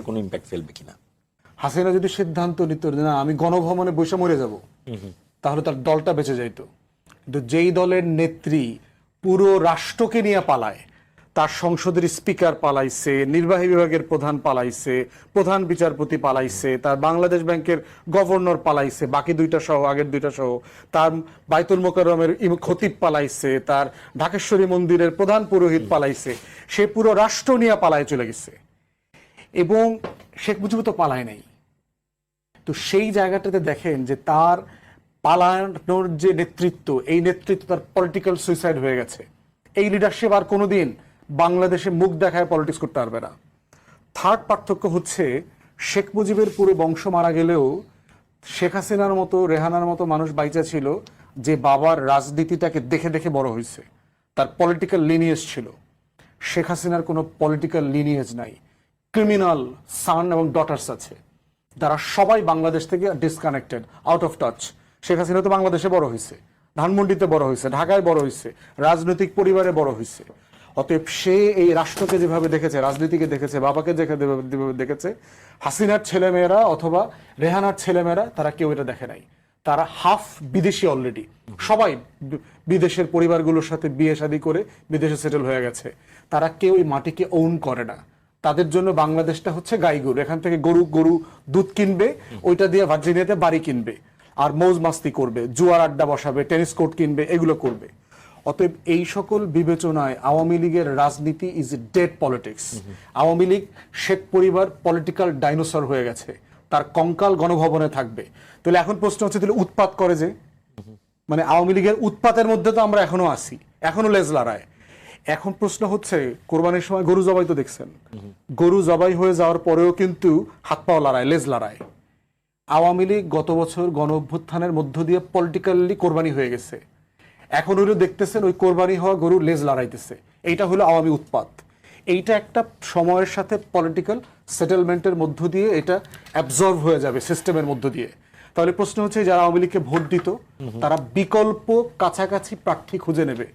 কোনো ইম্প্যাক্ট ফেলবে কিনা? হাসিনা যদি সিদ্ধান্ত নিত যে না আমি গণভবনে বসে মরে যাব তাহলে তার দলটা বেঁচে যাইতো। কিন্তু যেই দলের নেত্রী পুরো রাষ্ট্রকে নিয়ে পালায় তার সংসদের স্পিকার পালাইছে নির্বাহী বিভাগের প্রধান পালাইছে প্রধান বিচারপতি পালাইছে তার বাংলাদেশ ব্যাংকের গভর্নর পালাইছে বাকি দুইটা সহ আগের দুইটা সহ তার বাইতুল মোকাররমের ইম- খতিব পালাইছে তার ঢাকেশ্বরী মন্দিরের প্রধান পুরোহিত পালাইছে সে পুরো রাষ্ট্র নিয়ে পালায় চলে গেছে। এবং শেখ মুজিব তো পালায় নাই। তো সেই জায়গাটাতে দেখেন যে তার পালানোর যে নেতৃত্ব, এই নেতৃত্ব তার পলিটিক্যাল সুইসাইড হয়ে গেছে। এই লিডারশিপ আর কোনোদিন বাংলাদেশে মুখ দেখায় পলিটিক্স করতে পারবে না। থার্ড পার্থক্য হচ্ছে শেখ মুজিবের পুরো বংশ মারা গেলেও শেখ হাসিনার মতো, রেহানার মতো মানুষ বাইচা ছিল যে বাবার রাজনীতিটাকে দেখে দেখে বড় হয়েছে। তার পলিটিক্যাল লিনিয়েজ ছিল। শেখ হাসিনার কোনো পলিটিক্যাল লিনিয়েজ নাই। ক্রিমিনাল সান এবং ডটার্স আছে। তারা সবাই বাংলাদেশ থেকে disconnected out of touch Sheikh Hasina তো বাংলাদেশে বড় হয়েছে, ধানমন্ডিতে বড় হয়েছে, ঢাকায় বড় হয়েছে, রাজনৈতিক পরিবারে বড় হয়েছে। অতএব সে এই রাষ্ট্রকে যেভাবে দেখেছে, রাজনীতিকে দেখেছে, বাবাকে যেভাবে দেখেছে, হাসিনার ছেলেমেয়েরা অথবা রেহানার ছেলেমেয়েরা, তারা কেউ এটা দেখে নাই। তারা হাফ বিদেশি অলরেডি সবাই বিদেশের পরিবারগুলোর সাথে বিয়ে শাদী করে বিদেশে সেটেল হয়ে গেছে। তারা কেউ এই মাটিকে ওন করে না। তাদের জন্য বাংলাদেশটা হচ্ছে গাই গরু এখান থেকে গরু গরু দুধ কিনবে, ওইটা দিয়ে ভার্জিনিয়াতে বাড়ি কিনবে। আর মৌজ মাস্তি করবে, জুয়ার আড্ডা বসাবে, টেনিস কোর্ট কিনবে, এগুলো করবে। অতএব এই সকল বিবেচনায় আওয়ামী লীগের রাজনীতি is dead politics Awami League Sheikh পরিবার পলিটিক্যাল ডাইনোসর হয়ে গেছে। তার কঙ্কাল গণভবনে থাকবে। তাহলে এখন প্রশ্ন হচ্ছে, তাহলে উৎপাত করে যে? মানে আওয়ামী লীগের উৎপাতের মধ্যে তো আমরা এখনও আছি। এখনও লেজ লড়ায়। এখন প্রশ্ন হচ্ছে, কোরবানির সময় গরু জবাই তো দেখছেন। গরু জবাই হয়ে যাওয়ার পরেও কিন্তু হাত পাও লড়ায়, লেজ লড়ায়। আওয়ামী লীগ গত বছর গণ অভ্যুত্থানের মধ্য দিয়ে পলিটিক্যালি কোরবানি হয়ে গেছে। এখন ওইটা দেখতেছেন, ওই কোরবানি হওয়া গরু লেজ লড়াইতেছে। এইটা হলো আওয়ামী উৎপাত। এইটা একটা সময়ের সাথে পলিটিক্যাল সেটেলমেন্টের মধ্য দিয়ে এটা অ্যাবজর্ভ হয়ে যাবে সিস্টেমের মধ্য দিয়ে। তাহলে প্রশ্ন হচ্ছে, যারা আওয়ামী লীগকে ভোট দিত, তারা বিকল্প কাছাকাছি প্রার্থী খুঁজে নেবে।